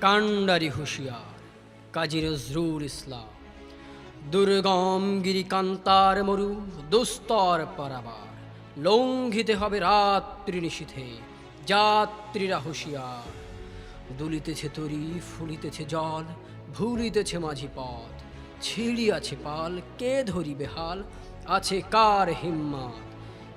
কাণ্ডারি হুঁশিয়ার, কাজী নজরুল ইসলাম। দুর্গম গিরিকান্তার মরু, দুস্তর পারাবার। লঙ্ঘিতে হবে রাত্রি নিশীথে যাত্রীরা হুঁশিয়ার। দুলিতেছে তরি, ফুলিতেছে জল, ভুলিতেছে মাঝি পথ। ছিড়িয়াছে পাল, কে ধরিবে হাল? আছে কার হিম্মত?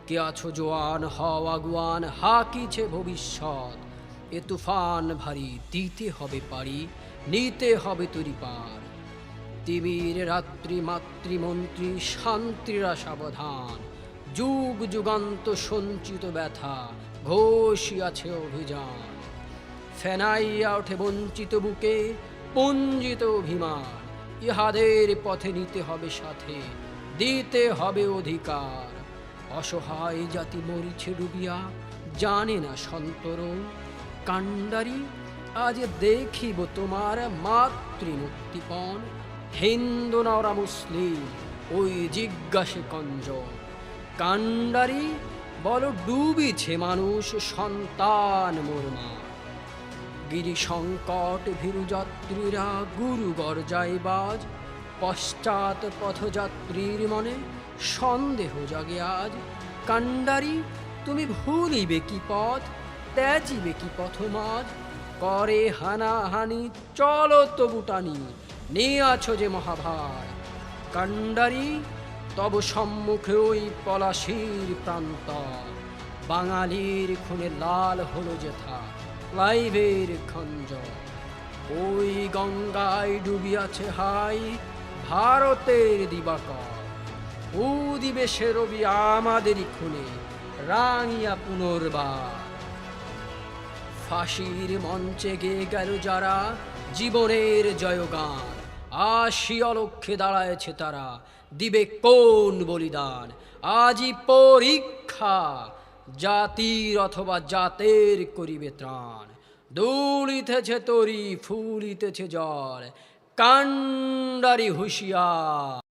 কে আছো জোয়ান, হও আগুয়ান, হাকিছে ভবিষ্যৎ? এ তুফান ভারী দিতে হবে পারি নিতে হবে তরি পার তিমির রাত্রি মাতৃমন্ত্রী শান্তিরা সাবধান যুগ যুগান্ত সঞ্চিত ব্যথা ঘোষিয়াছে অভিযান। ফেনাইয়া ওঠে বঞ্চিত বুকে, পঞ্জিত অভিমান। ইহাদের পথে নিতে হবে সাথে, দিতে হবে অধিকার। অসহায় জাতি মরিছে ডুবিয়া, জানে না সন্তরণ। কাণ্ডারি, আজ দেখিব তোমার মাতৃমুক্তিপণ হিন্দু না ওরা মুসলিম, ওই জিজ্ঞাসে কঞ্জ কাণ্ডারি, বল ডুবিছে মানুষ সন্তান মোরমা গিরি সংকট ভীরু যাত্রীরা গুরু গরজাই বাজ। পশ্চাৎ পথযাত্রীর মনে সন্দেহ জাগে আজ। কাণ্ডারি, তুমি ভুলিবে কি পথ? ত্যাজিবে কি পথমাজ করে হানাহানি, চলো তবু টানি। নিয়ে আছো যে মহাভার। কাণ্ডারি, তব সম্মুখে ওই পলাশির প্রান্ত বাঙালির খুনে লাল হলো যেথা, লাইভের খঞ্জ ওই গঙ্গায় ডুবিয়াছে হাই ভারতের দিবাকর। ও দিবেশে রবি আমাদেরই খুনে, রাঙিয়া পুনর্বার। ফাঁসির মঞ্চে গেয়ে গেল যারা জীবনের জয়গান। আসি অলক্ষে দাঁড়ায়ছে তারা, দিবে কোন বলিদান? আজই পরীক্ষা, জাতির অথবা জাতের করিবে ত্রাণ। দুলিতেছে তরি ফুলিতেছে জল, কাণ্ডারি হুঁশিয়ার।